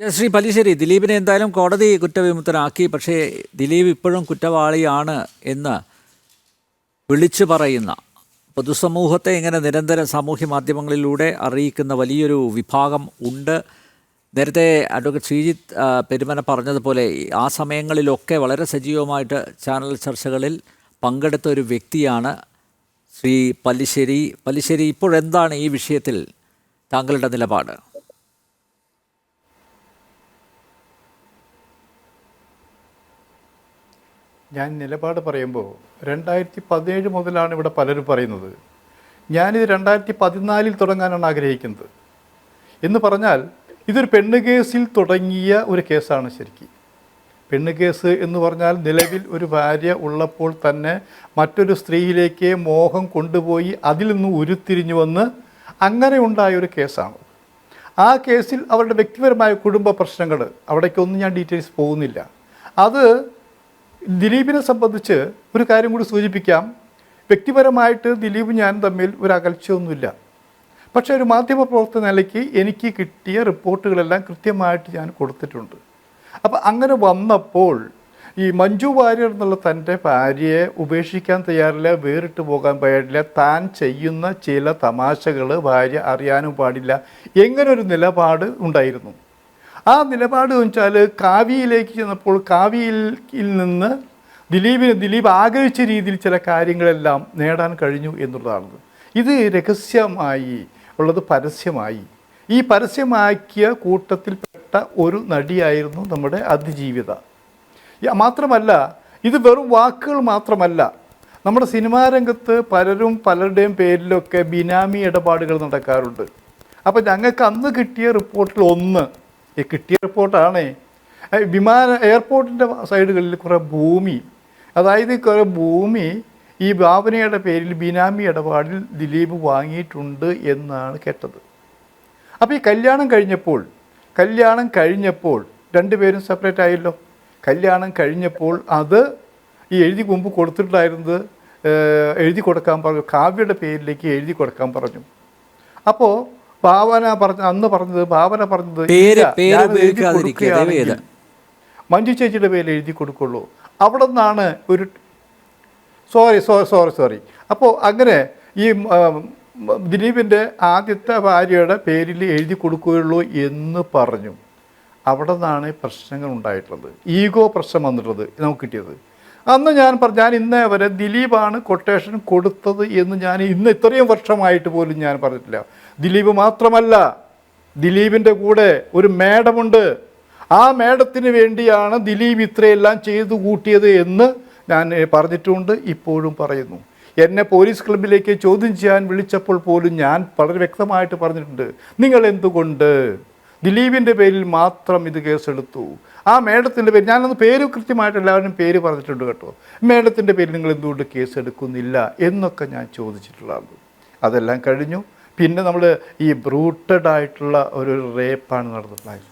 ശ്രീ പല്ലിശ്ശേരി ദിലീപിനെ എന്തായാലും കോടതി കുറ്റവിമുക്തനാക്കി പക്ഷേ ദിലീപ് ഇപ്പോഴും കുറ്റവാളിയാണ് എന്ന് വിളിച്ചു പറയുന്ന പൊതുസമൂഹത്തെ ഇങ്ങനെ നിരന്തരം സാമൂഹ്യ മാധ്യമങ്ങളിലൂടെ അറിയിക്കുന്ന വലിയൊരു വിഭാഗം ഉണ്ട്. നേരത്തെ അഡ്വക്കേറ്റ് ശ്രീജിത്ത് പെരുമന പറഞ്ഞതുപോലെ ആ സമയങ്ങളിലൊക്കെ വളരെ സജീവമായിട്ട് ചാനൽ ചർച്ചകളിൽ പങ്കെടുത്ത ഒരു വ്യക്തിയാണ് ശ്രീ പല്ലിശ്ശേരി. പല്ലിശ്ശേരി ഇപ്പോഴെന്താണ് ഈ വിഷയത്തിൽ താങ്കളുടെ നിലപാട്? ഞാൻ നിലപാട് പറയുമ്പോൾ രണ്ടായിരത്തി പതിനേഴ് മുതലാണ് ഇവിടെ പലരും പറയുന്നത്. ഞാനിത് രണ്ടായിരത്തി പതിനാലിൽ തുടങ്ങാനാണ് ആഗ്രഹിക്കുന്നത്. എന്ന് പറഞ്ഞാൽ ഇതൊരു പെണ്ണ് കേസിൽ തുടങ്ങിയ ഒരു കേസാണ് ശരിക്കും. പെണ്ണ് കേസ് എന്ന് പറഞ്ഞാൽ നിലവിൽ ഒരു ഭാര്യ ഉള്ളപ്പോൾ തന്നെ മറ്റൊരു സ്ത്രീയിലേക്ക് മോഹം കൊണ്ടുപോയി അതിൽ നിന്ന് ഉരുത്തിരിഞ്ഞു വന്ന് അങ്ങനെ ഉണ്ടായ ഒരു കേസാണ്. ആ കേസിൽ അവരുടെ വ്യക്തിപരമായ കുടുംബ പ്രശ്നങ്ങൾ അവിടേക്കൊന്നും ഞാൻ ഡീറ്റെയിൽസ് പോകുന്നില്ല. അത് ദിലീപിനെ സംബന്ധിച്ച് ഒരു കാര്യം കൂടി സൂചിപ്പിക്കാം. വ്യക്തിപരമായിട്ട് ദിലീപ് ഞാൻ തമ്മിൽ ഒരു അകൽച്ചയൊന്നുമില്ല. പക്ഷേ ഒരു മാധ്യമ പ്രവർത്തന നിലയ്ക്ക് എനിക്ക് കിട്ടിയ റിപ്പോർട്ടുകളെല്ലാം കൃത്യമായിട്ട് ഞാൻ കൊടുത്തിട്ടുണ്ട്. അപ്പം അങ്ങനെ വന്നപ്പോൾ ഈ മഞ്ജു വാര്യർ എന്നുള്ള തന്റെ ഭാര്യയെ ഉപേക്ഷിക്കാൻ തയ്യാറില്ല വേറിട്ട് പോകാൻ പാടില്ല താൻ ചെയ്യുന്ന ചില തമാശകൾ ഭാര്യ അറിയാനും പാടില്ല. എങ്ങനൊരു നിലപാട് ഉണ്ടായിരുന്നു. ആ നിലപാട് എന്ന് വെച്ചാൽ കാവ്യയിലേക്ക് ചെന്നപ്പോൾ കാവ്യയിൽ നിന്ന് ദിലീപിന് ദിലീപ് ആഗ്രഹിച്ച രീതിയിൽ ചില കാര്യങ്ങളെല്ലാം നേടാൻ കഴിഞ്ഞു എന്നുള്ളതാണ് ഇത് രഹസ്യമായി ഉള്ളത് പരസ്യമായി. ഈ പരസ്യമാക്കിയ കൂട്ടത്തിൽപ്പെട്ട ഒരു നടിയായിരുന്നു നമ്മുടെ അതിജീവിത. മാത്രമല്ല ഇത് വെറും വാക്കുകൾ മാത്രമല്ല. നമ്മുടെ സിനിമാ രംഗത്ത് പലരും പലരുടെയും പേരിലൊക്കെ ബിനാമി ഇടപാടുകൾ നടക്കാറുണ്ട്. അപ്പോൾ ഞങ്ങൾക്ക് അന്ന് കിട്ടിയ റിപ്പോർട്ടിൽ ഒന്ന് ഈ കിട്ടിയ റിപ്പോർട്ടാണ്. വിമാന എയർപോർട്ടിന്റെ സൈഡുകളിൽ കുറേ ഭൂമി. അതായത് കുറേ ഭൂമി ഈ ഭാവനയുടെ പേരിൽ ബിനാമി ഇടപാടിൽ ദിലീപ് വാങ്ങിയിട്ടുണ്ട് എന്നാണ് കേട്ടത്. അപ്പോൾ ഈ കല്യാണം കഴിഞ്ഞപ്പോൾ കല്യാണം കഴിഞ്ഞപ്പോൾ രണ്ടുപേരും സെപ്പറേറ്റ് ആയല്ലോ. കല്യാണം കഴിഞ്ഞപ്പോൾ അത് ഈ എഴുതി മുമ്പ് കൊടുത്തിട്ടുണ്ടായിരുന്നത് എഴുതി കൊടുക്കാൻ പറഞ്ഞു കാവ്യയുടെ പേരിലേക്ക് എഴുതി കൊടുക്കാൻ പറഞ്ഞു. അപ്പോൾ ഭാവന പറഞ്ഞ അന്ന് പറഞ്ഞത് ഭാവന പറഞ്ഞത് മഞ്ജു ചേച്ചിയുടെ പേര് എഴുതി കൊടുക്കുള്ളൂ. അവിടെ നിന്നാണ് ഒരു സോറി സോറി സോറി സോറി. അപ്പോൾ അങ്ങനെ ഈ ദിലീപിന്റെ ആദ്യത്തെ ഭാര്യയുടെ പേരിൽ എഴുതി കൊടുക്കുകയുള്ളൂ എന്ന് പറഞ്ഞു. അവിടെ നിന്നാണ് പ്രശ്നങ്ങൾ ഉണ്ടായിട്ടുള്ളത്. ഈഗോ പ്രശ്നം വന്നിട്ടുള്ളത് നമുക്ക് കിട്ടിയത്. അന്ന് ഞാൻ പറഞ്ഞു ഞാൻ ഇന്നേ വരെ ദിലീപാണ് കൊട്ടേഷൻ കൊടുത്തത് എന്ന് ഞാൻ ഇന്ന് ഇത്രയും വർഷമായിട്ട് പോലും ഞാൻ പറഞ്ഞിട്ടില്ല. ദിലീപ് മാത്രമല്ല ദിലീപിന്റെ കൂടെ ഒരു മേഡമുണ്ട് ആ മേഡത്തിന് വേണ്ടിയാണ് ദിലീപ് ഇത്രയെല്ലാം ചെയ്തു കൂട്ടിയത് എന്ന് ഞാൻ പറഞ്ഞിട്ടുണ്ട് ഇപ്പോഴും പറയുന്നു. എന്നെ പോലീസ് ക്ലബിലേക്ക് ചോദ്യം ചെയ്യാൻ വിളിച്ചപ്പോൾ പോലും ഞാൻ വളരെ വ്യക്തമായിട്ട് പറഞ്ഞിട്ടുണ്ട് നിങ്ങൾ എന്തുകൊണ്ട്? ദിലീപിന്റെ പേരിൽ മാത്രം ഇത് കേസെടുത്തു. ആ മേഡത്തിന്റെ പേര് ഞാനന്ന് പേര് കൃത്യമായിട്ട് എല്ലാവരും പേര് പറഞ്ഞിട്ടുണ്ട് കേട്ടോ. മേഡത്തിന്റെ പേരിൽ നിങ്ങൾ എന്തുകൊണ്ട് കേസെടുക്കുന്നില്ല എന്നൊക്കെ ഞാൻ ചോദിച്ചിട്ടുള്ളതാണ്. അതെല്ലാം കഴിഞ്ഞു. പിന്നെ നമ്മൾ ഈ ബ്രൂട്ടഡ് ആയിട്ടുള്ള ഒരു റേപ്പാണ് നടന്നിട്ടുണ്ടായത്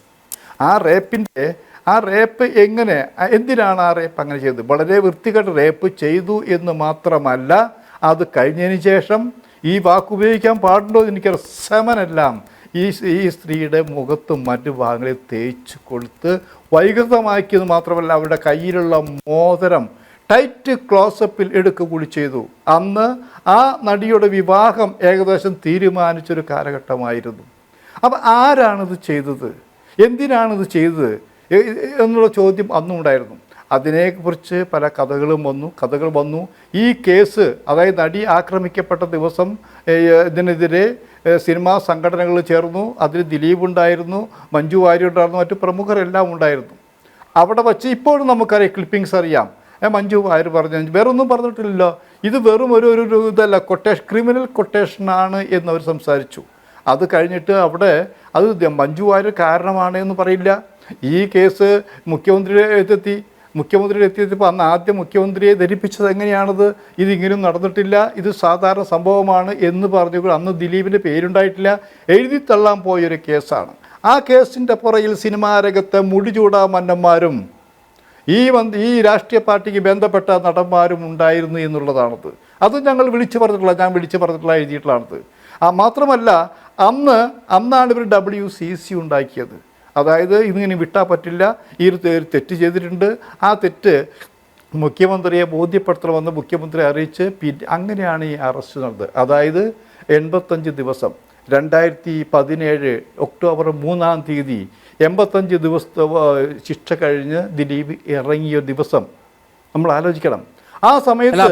ആ റേപ്പിന്റെ ആ റേപ്പ് എങ്ങനെ എന്തിനാണ് ആ റേപ്പ് അങ്ങനെ ചെയ്തത്? വളരെ വൃത്തികെട്ട റേപ്പ് ചെയ്തു എന്ന് മാത്രമല്ല അത് കഴിഞ്ഞതിന് ശേഷം ഈ വാക്ക് ഉപയോഗിക്കാൻ പാടുണ്ടോ എന്ന് എനിക്ക് സമനെല്ലാം. ഈ ഈ സ്ത്രീയുടെ മുഖത്തും മറ്റു ഭാഗങ്ങളിൽ തേച്ച് കൊടുത്ത് വൈകൃതമാക്കിയത് മാത്രമല്ല അവരുടെ കയ്യിലുള്ള മോതിരം ടൈറ്റ് ക്ലോസപ്പിൽ എടുക്കുക കൂടി ചെയ്തു. അന്ന് ആ നടിയുടെ വിവാഹം ഏകദേശം തീരുമാനിച്ചൊരു കാലഘട്ടമായിരുന്നു. അപ്പം ആരാണിത് ചെയ്തത്? എന്തിനാണിത് ചെയ്തത്? എന്നുള്ള ചോദ്യം അന്നും ഉണ്ടായിരുന്നു അതിനെക്കുറിച്ച് പല കഥകളും വന്നു കഥകൾ വന്നു. ഈ കേസ് അതായത് നടി ആക്രമിക്കപ്പെട്ട ദിവസം ഇതിനെതിരെ സിനിമാ സംഘടനകൾ ചേർന്നു. അതിൽ ദിലീപ് ഉണ്ടായിരുന്നു മഞ്ജു വാര്യർ ഉണ്ടായിരുന്നു മറ്റു പ്രമുഖരെല്ലാം ഉണ്ടായിരുന്നു. അവിടെ വച്ച് ഇപ്പോഴും നമുക്കറിയാം ക്ലിപ്പിങ്സ് അറിയാം. മഞ്ജു വാര്യർ പറഞ്ഞു വേറൊന്നും പറഞ്ഞിട്ടില്ലല്ലോ. ഇത് വെറും ഒരു ഒരു ഇതല്ല. കൊട്ടേഷൻ ക്രിമിനൽ കൊട്ടേഷനാണ് എന്നവർ സംസാരിച്ചു. അത് കഴിഞ്ഞിട്ട് അവിടെ അത് മഞ്ജു വാര്യർ കാരണമാണ് എന്ന് പറയില്ല. ഈ കേസ് മുഖ്യമന്ത്രിയുടെ എത്തി മുഖ്യമന്ത്രിയുടെ എത്തിയപ്പോൾ അന്ന് ആദ്യം മുഖ്യമന്ത്രിയെ ധരിപ്പിച്ചത് എങ്ങനെയാണത്? ഇത് ഇങ്ങനെയും നടന്നിട്ടില്ല. ഇത് സാധാരണ സംഭവമാണ് എന്ന് പറഞ്ഞു അന്ന് ദിലീപിന്റെ പേരുണ്ടായിട്ടില്ല. എഴുതി തള്ളാൻ പോയൊരു കേസാണ്. ആ കേസിന്റെ പുറയിൽ സിനിമാരംഗത്തെ മുടിചൂടാ മന്നന്മാരും ഈ വന്ന് ഈ രാഷ്ട്രീയ പാർട്ടിക്ക് ബന്ധപ്പെട്ട നടന്മാരും ഉണ്ടായിരുന്നു എന്നുള്ളതാണത്. അത് ഞങ്ങൾ വിളിച്ചു പറഞ്ഞിട്ടുള്ള ഞാൻ വിളിച്ചു പറഞ്ഞിട്ടുള്ള എഴുതിയിട്ടുള്ളതാണത്. ആ മാത്രമല്ല അന്ന് അന്നാണ് ഇവർ ഡബ്ല്യു സി സി ഉണ്ടാക്കിയത്. അതായത് ഇതിങ്ങനെ വിട്ടാൽ പറ്റില്ല. ഈ ഒരു തെറ്റ് ചെയ്തിട്ടുണ്ട്. ആ തെറ്റ് മുഖ്യമന്ത്രിയെ ബോധ്യപ്പെടുത്തണമെന്ന് മുഖ്യമന്ത്രി അറിയിച്ച് പിന്നെ അങ്ങനെയാണ് ഈ അറസ്റ്റ് നടന്നത്. അതായത് എൺപത്തഞ്ച് ദിവസം. രണ്ടായിരത്തി പതിനേഴ് ഒക്ടോബർ മൂന്നാം തീയതി എൺപത്തഞ്ച് ദിവസത്തെ ശിക്ഷ കഴിഞ്ഞ് ദിലീപ് ഇറങ്ങിയ ദിവസം നമ്മൾ ആലോചിക്കണം. ആ സമയത്ത്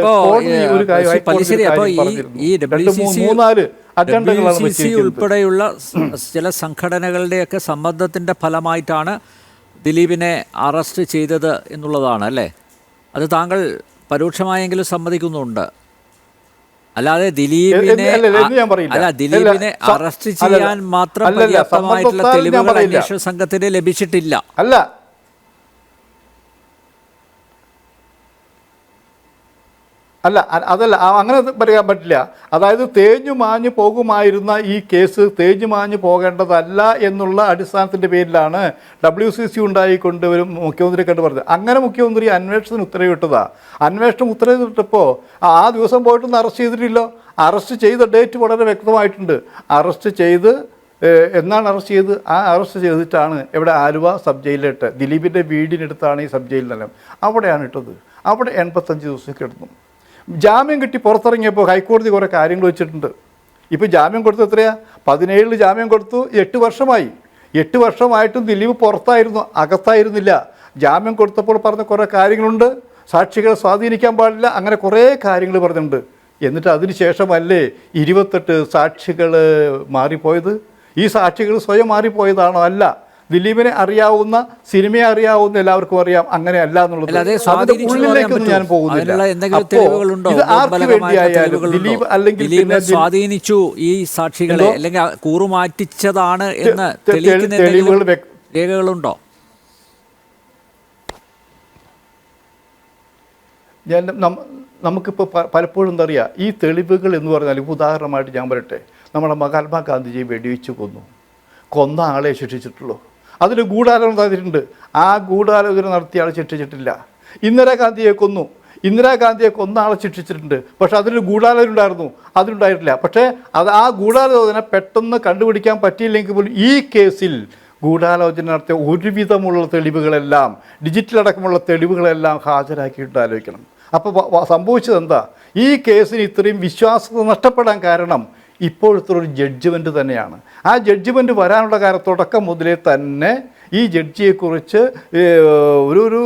ഒരു മൂന്നാൽ ഉൾപ്പെടെയുള്ള ചില സംഘടനകളുടെയൊക്കെ സമ്മർദ്ദത്തിന്റെ ഫലമായിട്ടാണ് ദിലീപിനെ അറസ്റ്റ് ചെയ്തത് എന്നുള്ളതാണ് അല്ലേ? അത് താങ്കൾ പരോക്ഷമായെങ്കിലും സമ്മതിക്കുന്നുണ്ട്. അല്ലാതെ ദിലീപിനെ. അല്ല ദിലീപിനെ അറസ്റ്റ് ചെയ്യാൻ മാത്രം പര്യാപ്തമായിട്ടുള്ള തെളിവുകൾ അന്വേഷണ സംഘത്തിന് ലഭിച്ചിട്ടില്ല അല്ല അല്ല അതല്ല അങ്ങനെ പറയാൻ പറ്റില്ല. അതായത് തേഞ്ഞു മാഞ്ഞു പോകുമായിരുന്ന ഈ കേസ് തേഞ്ഞു മാഞ്ഞു പോകേണ്ടതല്ല എന്നുള്ള അടിസ്ഥാനത്തിന്റെ പേരിലാണ് ഡബ്ല്യു സി സി ഉണ്ടായിക്കൊണ്ട് ഒരു മുഖ്യമന്ത്രി കണ്ട് പറഞ്ഞത്. അങ്ങനെ മുഖ്യമന്ത്രി അന്വേഷണത്തിന് ഉത്തരവിട്ടതാ. അന്വേഷണം ഉത്തരവിട്ടപ്പോൾ ആ ദിവസം പോയിട്ടൊന്നും അറസ്റ്റ് ചെയ്തിട്ടില്ലോ. അറസ്റ്റ് ചെയ്ത ഡേറ്റ് വളരെ വ്യക്തമായിട്ടുണ്ട്. അറസ്റ്റ് ചെയ്ത് എന്നാണ് അറസ്റ്റ് ചെയ്ത്? ആ അറസ്റ്റ് ചെയ്തിട്ടാണ് ഇവിടെ ആലുവ സബ് ജയിലിലിട്ട് ദിലീപിന്റെ വീടിനടുത്താണ് ഈ സബ് ജയിൽ നിലം. അവിടെയാണ് ഇട്ടത്. അവിടെ എൺപത്തഞ്ച് ദിവസം കിടന്നു. ജാമ്യം കിട്ടി പുറത്തിറങ്ങിയപ്പോൾ ഹൈക്കോടതി കുറേ കാര്യങ്ങൾ വെച്ചിട്ടുണ്ട്. ഇപ്പോൾ ജാമ്യം കൊടുത്തു എത്രയാ? പതിനേഴിൽ ജാമ്യം കൊടുത്തു എട്ട് വർഷമായി. എട്ട് വർഷമായിട്ടും ദിലീപ് പുറത്തായിരുന്നു അകത്തായിരുന്നില്ല. ജാമ്യം കൊടുത്തപ്പോൾ പറഞ്ഞ കുറേ കാര്യങ്ങളുണ്ട്. സാക്ഷികളെ സ്വാധീനിക്കാൻ പാടില്ല അങ്ങനെ കുറേ കാര്യങ്ങൾ പറഞ്ഞിട്ടുണ്ട്. എന്നിട്ട് അതിന് ശേഷമല്ലേ ഇരുപത്തെട്ട് സാക്ഷികൾ മാറിപ്പോയത്? ഈ സാക്ഷികൾ സ്വയം മാറിപ്പോയതാണോ? അല്ല. ദിലീപിനെ അറിയാവുന്ന സിനിമയെ അറിയാവുന്ന എല്ലാവർക്കും അറിയാം. അങ്ങനെയല്ല എന്നുള്ളത്. അതിന്റെ ഉള്ളിലേക്കൊന്നും ഞാൻ പോകുന്നില്ല? ദിലീപ് അല്ലെങ്കിൽ സ്വാധീനിച്ചു ഈ സാക്ഷികളെ അല്ലെങ്കിൽ കൂറുമാറ്റിച്ചതാണ് എന്ന് തെളിവുകൾ രേഖകളുണ്ടോ? ഞാൻ നമുക്കിപ്പോൾ പലപ്പോഴും എന്താ ഈ തെളിവുകൾ എന്ന് പറഞ്ഞാൽ ഉദാഹരണമായിട്ട് ഞാൻ പറയട്ടെ. നമ്മുടെ മഹാത്മാഗാന്ധിജിയെ വെടിവെച്ച് കൊന്നു. കൊന്ന ആളെ ശിക്ഷിച്ചിട്ടുള്ളൂ. അതിൽ ഗൂഢാലോചന നടത്തിയിട്ടുണ്ട്. ആ ഗൂഢാലോചന നടത്തിയ ആൾ ശിക്ഷിച്ചിട്ടില്ല. ഇന്ദിരാഗാന്ധിയെ കൊന്നു. ഇന്ദിരാഗാന്ധിയെ കൊന്ന ആളെ ശിക്ഷിച്ചിട്ടുണ്ട്. പക്ഷേ അതിൽ ഗൂഢാലോചന ഉണ്ടായിരുന്നു. അതിലുണ്ടായിട്ടില്ല. പക്ഷേ അത് ആ ഗൂഢാലോചന പെട്ടെന്ന് കണ്ടുപിടിക്കാൻ പറ്റിയില്ലെങ്കിൽ പോലും ഈ കേസിൽ ഗൂഢാലോചന നടത്തിയ ഒരുവിധമുള്ള തെളിവുകളെല്ലാം ഡിജിറ്റൽ അടക്കമുള്ള തെളിവുകളെല്ലാം ഹാജരാക്കിയിട്ട് ആലോചിക്കണം. അപ്പോൾ സംഭവിച്ചത് എന്താ ഈ കേസിന് ഇത്രയും വിശ്വാസത നഷ്ടപ്പെടാൻ കാരണം ഇപ്പോഴത്തെ ഒരു ജഡ്ജ്മെന്റ് തന്നെയാണ്. ആ ജഡ്ജ്മെന്റ് വരാനുള്ള കാര്യം തുടക്കം മുതലേ തന്നെ ഈ ജഡ്ജിയെക്കുറിച്ച് ഒരു ഒരു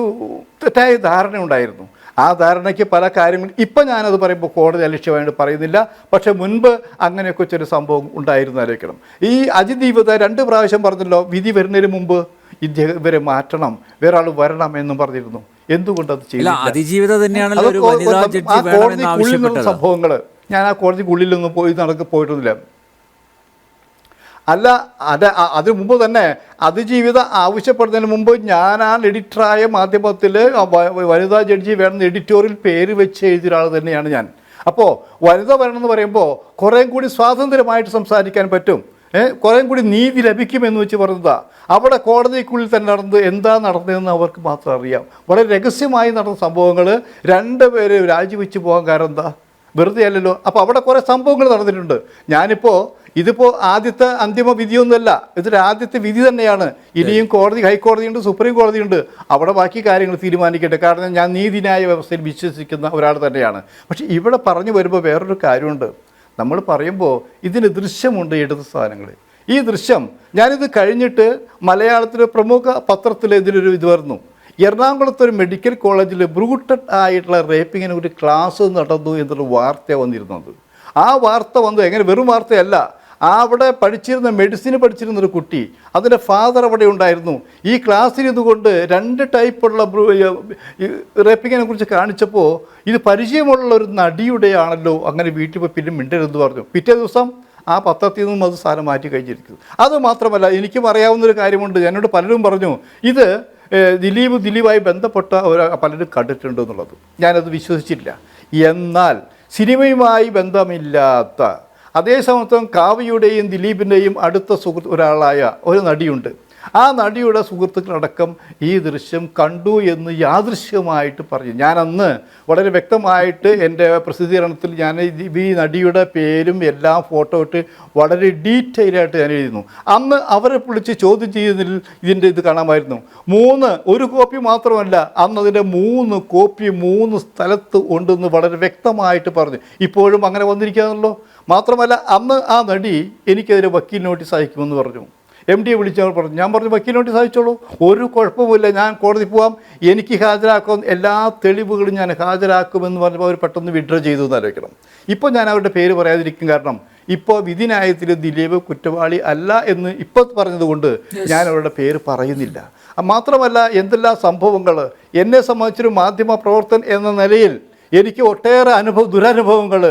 തെറ്റായ ധാരണ ഉണ്ടായിരുന്നു. ആ ധാരണയ്ക്ക് പല കാര്യങ്ങളും ഇപ്പം ഞാനത് പറയുമ്പോൾ കോടതി അലക്ഷ്യമായിട്ട് പറയുന്നില്ല. പക്ഷേ മുൻപ് അങ്ങനെയൊക്കെ ചെറിയ സംഭവം ഉണ്ടായിരുന്നു ആലോചിക്കണം. ഈ അതിദീപത രണ്ട് പ്രാവശ്യം പറഞ്ഞല്ലോ വിധി വരുന്നതിന് മുമ്പ് ഇദ്ദേഹം ഇവരെ മാറ്റണം വേറെ ആൾ വരണം എന്നും പറഞ്ഞിരുന്നു. എന്തുകൊണ്ട് അത് ഇല്ല ചെയ്തില്ല? അതിജീവിത കോടതിക്കുള്ളിൽ സംഭവങ്ങൾ ഞാൻ ആ കോടതിക്കുള്ളിലൊന്നും പോയി നടക്ക് പോയിട്ടൊന്നുമില്ല. അല്ല അത് അതിനു മുമ്പ് തന്നെ അതിജീവിത ആവശ്യപ്പെടുന്നതിന് മുമ്പ് ഞാനാണ് എഡിറ്ററായ മാധ്യമത്തിൽ വനിതാ ജഡ്ജി വേണമെന്ന് എഡിറ്റോറിയൽ പേര് വെച്ച് എഴുതിയ ഒരാൾ തന്നെയാണ് ഞാൻ. അപ്പോൾ വനിത വരണം എന്ന് പറയുമ്പോൾ കുറേ കൂടി സ്വാതന്ത്ര്യമായിട്ട് സംസാരിക്കാൻ പറ്റും. കുറേ കൂടി നീതി ലഭിക്കുമെന്ന് വെച്ച് പറഞ്ഞതാ. അവിടെ കോടതിക്കുള്ളിൽ തന്നെ നടന്നത് എന്താ നടന്നതെന്ന് അവർക്ക് മാത്രം അറിയാം. വളരെ രഹസ്യമായി നടന്ന സംഭവങ്ങൾ രണ്ട് പേര് രാജിവെച്ച് പോകാൻ കാരണം എന്താ? വെറുതെ അല്ലല്ലോ അപ്പോൾ അവിടെ കുറേ സംഭവങ്ങൾ നടന്നിട്ടുണ്ട്. ഞാനിപ്പോൾ ഇതിപ്പോൾ ആദ്യത്തെ അന്തിമ വിധിയൊന്നുമല്ല. ഇതൊരു ആദ്യത്തെ വിധി തന്നെയാണ്. ഇനിയും കോടതി ഹൈക്കോടതിയുണ്ട് സുപ്രീം കോടതിയുണ്ട്. അവിടെ ബാക്കി കാര്യങ്ങൾ തീരുമാനിക്കട്ടെ. കാരണം ഞാൻ നീതിന്യായ വ്യവസ്ഥയിൽ വിശ്വസിക്കുന്ന ഒരാൾ തന്നെയാണ്. പക്ഷേ ഇവിടെ പറഞ്ഞു വരുമ്പോൾ വേറൊരു കാര്യമുണ്ട്. നമ്മൾ പറയുമ്പോൾ ഇതിന് ദൃശ്യമുണ്ട് ഇടത് സാധനങ്ങൾ ഈ ദൃശ്യം ഞാനിത് കഴിഞ്ഞിട്ട് മലയാളത്തിലെ പ്രമുഖ പത്രത്തിൽ ഇതിലൊരു ഇത് വരുന്നു. എറണാകുളത്ത് ഒരു മെഡിക്കൽ കോളേജിൽ ബ്രൂട്ടഡ് ആയിട്ടുള്ള റേപ്പിങ്ങിന് ഒരു ക്ലാസ് നടന്നു എന്നുള്ള വാർത്ത വന്നിരുന്നത്. ആ വാർത്ത വന്നു എങ്ങനെ? വെറും വാർത്തയല്ല. അവിടെ പഠിച്ചിരുന്ന മെഡിസിന് പഠിച്ചിരുന്ന ഒരു കുട്ടി അതിന്റെ ഫാദർ അവിടെ ഉണ്ടായിരുന്നു. ഈ ക്ലാസ്സിൽ ഇതുകൊണ്ട് രണ്ട് ടൈപ്പുള്ള റേപ്പിങ്ങിനെ കുറിച്ച് കാണിച്ചപ്പോൾ ഇത് പരിചയമുള്ള ഒരു നടിയുടെയാണല്ലോ അങ്ങനെ വീട്ടിൽ പോയി പിന്നെ മിണ്ടരുതെന്ന് പറഞ്ഞു. പിറ്റേ ദിവസം ആ പത്രത്തിൽ നിന്നും അത് സാധനം മാറ്റി കഴിഞ്ഞിരിക്കുന്നു. അതുമാത്രമല്ല എനിക്കും അറിയാവുന്നൊരു കാര്യമുണ്ട്. എന്നോട് പലരും പറഞ്ഞു ഇത് ദിലീപ് ദിലീപായി ബന്ധപ്പെട്ട ഒരു പലരും കണ്ടിട്ടുണ്ട് എന്നുള്ളത്. ഞാനത് വിശ്വസിച്ചില്ല എന്നാൽ സിനിമയുമായി ബന്ധമില്ലാത്ത അതേ സമയത്തും കാവ്യയുടെയും ദിലീപിന്റെയും അടുത്ത സുഹൃത്ത് ഒരാളായ ഒരു നടിയുണ്ട്. ആ നടിയുടെ സുഹൃത്തുക്കളടക്കം ഈ ദൃശ്യം കണ്ടു എന്ന് യാദൃശ്യമായിട്ട് പറഞ്ഞു. ഞാനന്ന് വളരെ വ്യക്തമായിട്ട് എന്റെ പ്രസിദ്ധീകരണത്തിൽ ഞാൻ ഈ നടിയുടെ പേരും എല്ലാം ഫോട്ടോ ഇട്ട് വളരെ ഡീറ്റെയിലായിട്ട് ഞാൻ എഴുതുന്നു. അന്ന് അവരെ വിളിച്ച് ചോദ്യം ചെയ്യുന്നതിൽ ഇതിന്റെ ഇത് കാണാമായിരുന്നു. മൂന്ന് ഒരു കോപ്പി മാത്രമല്ല അന്ന് അതിന്റെ മൂന്ന് കോപ്പി മൂന്ന് സ്ഥലത്ത് ഉണ്ടെന്ന് വളരെ വ്യക്തമായിട്ട് പറഞ്ഞു. ഇപ്പോഴും അങ്ങനെ വന്നിരിക്കുകയാണല്ലോ. മാത്രമല്ല അന്ന് ആ നടി എനിക്കെതിരെ വക്കീൽ നോട്ടീസ് അയക്കുമെന്ന് പറഞ്ഞു. എം ഡിയെ വിളിച്ചവർ പറഞ്ഞു ഞാൻ പറഞ്ഞു വേണ്ടി സാധിച്ചോളൂ ഒരു കുഴപ്പമില്ല ഞാൻ കോടതി പോവാം. എനിക്ക് ഹാജരാക്കും എല്ലാ തെളിവുകളും ഞാൻ ഹാജരാക്കുമെന്ന് പറഞ്ഞപ്പോൾ അവർ പെട്ടെന്ന് വിഡ്രോ ചെയ്തു എന്ന് ആലോചിക്കണം. ഇപ്പോൾ ഞാൻ അവരുടെ പേര് പറയാതിരിക്കും കാരണം ഇപ്പോൾ വിധിന്യായത്തിൽ ദിലീപ് കുറ്റവാളി അല്ല എന്ന് ഇപ്പോൾ പറഞ്ഞതുകൊണ്ട് ഞാൻ അവരുടെ പേര് പറയുന്നില്ല. മാത്രമല്ല എന്തെല്ലാം സംഭവങ്ങൾ എന്നെ സംബന്ധിച്ചൊരു മാധ്യമ പ്രവർത്തൻ എന്ന നിലയിൽ എനിക്ക് ഒട്ടേറെ അനുഭവ ദുരനുഭവങ്ങൾ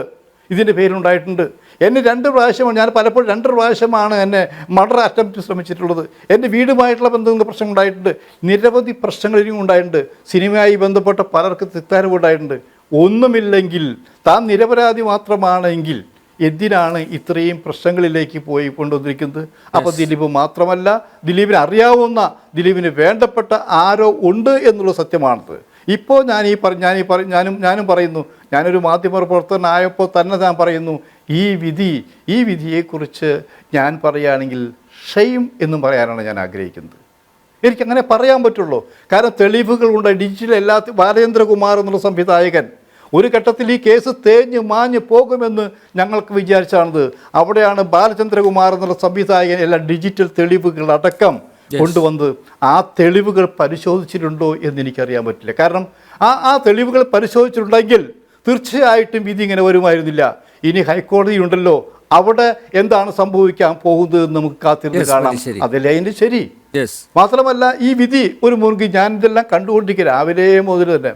ഇതിന്റെ പേരിലുണ്ടായിട്ടുണ്ട്. എന്നെ രണ്ട് പ്രാവശ്യമാണ് ഞാൻ പലപ്പോഴും രണ്ട് പ്രാവശ്യമാണ് എന്നെ മർഡർ അറ്റംപ്റ്റ് ശ്രമിച്ചിട്ടുള്ളത്. എന്റെ വീടുമായിട്ടുള്ള ബന്ധങ്ങൾ പ്രശ്നങ്ങൾ ഉണ്ടായിട്ടുണ്ട്. നിരവധി പ്രശ്നങ്ങൾ ഇനിയും ഉണ്ടായിട്ടുണ്ട്. സിനിമയായി ബന്ധപ്പെട്ട പലർക്ക് തിക്താരവും ഉണ്ടായിട്ടുണ്ട്. ഒന്നുമില്ലെങ്കിൽ താൻ നിരപരാധി മാത്രമാണെങ്കിൽ എന്തിനാണ് ഇത്രയും പ്രശ്നങ്ങളിലേക്ക് പോയി കൊണ്ടുവന്നിരിക്കുന്നത്? അപ്പോൾ ദിലീപ് മാത്രമല്ല ദിലീപിന് അറിയാവുന്ന ദിലീപിന് വേണ്ടപ്പെട്ട ആരോ ഉണ്ട് എന്നുള്ള സത്യമാണത്. ഇപ്പോൾ ഞാൻ ഈ പറ ഞാൻ ഈ പറ ഞാനും ഞാനും പറയുന്നു. ഞാനൊരു മാധ്യമ പ്രവർത്തകനായപ്പോൾ തന്നെ ഞാൻ പറയുന്നു ഈ വിധി ഈ വിധിയെക്കുറിച്ച് ഞാൻ പറയുകയാണെങ്കിൽ ഷെയിം എന്നും പറയാനാണ് ഞാൻ ആഗ്രഹിക്കുന്നത്. എനിക്കങ്ങനെ പറയാൻ പറ്റുള്ളൂ. കാരണം തെളിവുകളുണ്ട് ഡിജിറ്റൽ എല്ലാ ബാലേന്ദ്രകുമാർ എന്നുള്ള സംവിധായകൻ. ഒരു ഘട്ടത്തിൽ ഈ കേസ് തേഞ്ഞ് മാഞ്ഞ് പോകുമെന്ന് ഞങ്ങൾക്ക് വിചാരിച്ചാണത്. അവിടെയാണ് ബാലചന്ദ്രകുമാർ എന്നുള്ള സംവിധായകൻ എല്ലാ ഡിജിറ്റൽ തെളിവുകൾ അടക്കം കൊണ്ടുവന്ന് ആ തെളിവുകൾ പരിശോധിച്ചിട്ടുണ്ടോ എന്ന് എനിക്കറിയാൻ പറ്റില്ല. കാരണം ആ ആ തെളിവുകൾ പരിശോധിച്ചിട്ടുണ്ടെങ്കിൽ തീർച്ചയായിട്ടും വിധി ഇങ്ങനെ വരുമായിരുന്നില്ല. ഇനി ഹൈക്കോടതി ഉണ്ടല്ലോ അവിടെ എന്താണ് സംഭവിക്കാൻ പോകുന്നത് എന്ന് നമുക്ക് കാത്തിരുന്ന് കാണാം. അതല്ലേ അതിന്റെ ശരി. മാത്രമല്ല ഈ വിധി ഒരു മുറുകി ഞാൻ ഇതെല്ലാം കണ്ടുകൊണ്ടിരിക്കുക രാവിലെ മുതൽ തന്നെ.